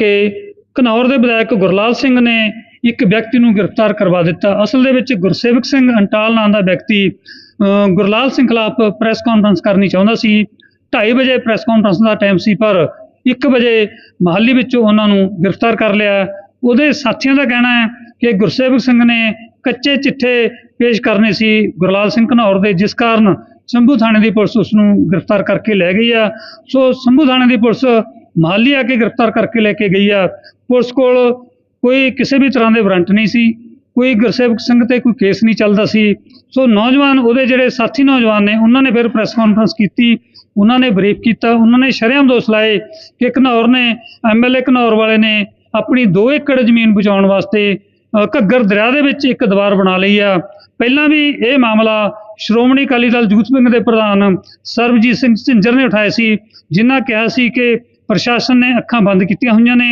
ਕਿ ਘਨੌਰ ਦੇ ਵਿਧਾਇਕ ਗੁਰਲਾਲ ਸਿੰਘ ਨੇ ਇੱਕ ਵਿਅਕਤੀ ਨੂੰ ਗ੍ਰਿਫਤਾਰ ਕਰਵਾ ਦਿੱਤਾ। ਅਸਲ ਦੇ ਵਿੱਚ ਗੁਰਸੇਵਕ ਸਿੰਘ ਅੰਟਾਲ ਨਾਂ ਦਾ ਵਿਅਕਤੀ ਗੁਰਲਾਲ ਸਿੰਘ ਖਿਲਾਫ ਪ੍ਰੈਸ ਕਾਨਫਰੰਸ ਕਰਨੀ ਚਾਹੁੰਦਾ ਸੀ। 2:30 ਵਜੇ ਪ੍ਰੈਸ ਕਾਨਫਰੰਸ ਦਾ ਟਾਈਮ ਸੀ, ਪਰ 1 ਵਜੇ ਮਹਾਲੀ ਵਿੱਚੋਂ ਉਹਨਾਂ ਨੂੰ ਗ੍ਰਿਫਤਾਰ ਕਰ ਲਿਆ। ਉਹਦੇ ਸਾਥੀਆਂ ਦਾ ਕਹਿਣਾ ਹੈ ਕਿ ਗੁਰਸੇਵਕ ਸਿੰਘ ਨੇ ਕੱਚੇ ਚਿੱਠੇ ਪੇਸ਼ ਕਰਨੇ ਸੀ ਗੁਰਲਾਲ ਸਿੰਘ ਘਨੌਰ ਦੇ, ਜਿਸ ਕਾਰਨ ਸੰਭੂ ਥਾਣੇ ਦੀ ਪੁਲਿਸ ਉਸ ਨੂੰ ਗ੍ਰਿਫਤਾਰ ਕਰਕੇ ਲੈ ਗਈ ਆ। ਸੋ ਸੰਭੂ ਥਾਣੇ ਦੀ ਪੁਲਿਸ ਮਹਾਲੀ ਆ ਕੇ ਗ੍ਰਿਫਤਾਰ ਕਰਕੇ ਲੈ ਕੇ ਗਈ ਆ। ਪੁਲਿਸ ਕੋਲ ਕੋਈ ਕਿਸੇ ਵੀ ਤਰ੍ਹਾਂ ਦੇ ਵਾਰੰਟ ਨਹੀਂ ਸੀ। ਕੋਈ ਗੁਰਸੇਵਕ ਸਿੰਘ ਤੇ ਕੋਈ ਕੇਸ ਨਹੀਂ ਚੱਲਦਾ ਸੀ। ਸੋ ਨੌਜਵਾਨ, ਉਹਦੇ ਜਿਹੜੇ ਸਾਥੀ ਨੌਜਵਾਨ ਨੇ, ਉਹਨਾਂ ਨੇ ਫਿਰ ਪ੍ਰੈਸ ਕਾਨਫਰੰਸ ਕੀਤੀ। ਉਹਨਾਂ ਨੇ ਬਰੀਫ ਕੀਤਾ। ਉਹਨਾਂ ਨੇ ਸ਼ਰੇਆਮ ਦੋਸ਼ ਲਾਏ ਕਿ ਘਨੌਰ ਨੇ ਐਮਐਲਏ ਘਨੌਰ ਵਾਲੇ ਨੇ ਆਪਣੀ 2 ਏਕੜ ਜ਼ਮੀਨ ਬਚਾਉਣ ਵਾਸਤੇ ਘੱਗਰ ਦਰਿਆ ਦੇ ਵਿੱਚ ਇੱਕ ਦੀਵਾਰ ਬਣਾ ਲਈ ਆ। ਪਹਿਲਾਂ ਵੀ ਇਹ ਮਾਮਲਾ ਸ਼੍ਰੋਮਣੀ ਅਕਾਲੀ ਦਲ ਯੂਥ ਸਿੰਘ ਦੇ ਪ੍ਰਧਾਨ ਸਰਬਜੀਤ ਸਿੰਘ ਝਿੰਜਰ ਨੇ ਉਠਾਇਆ ਸੀ, ਜਿਨ੍ਹਾਂ ਕਿਹਾ ਸੀ ਕਿ ਪ੍ਰਸ਼ਾਸਨ ਨੇ ਅੱਖਾਂ ਬੰਦ ਕੀਤੀਆਂ ਹੋਈਆਂ ਨੇ।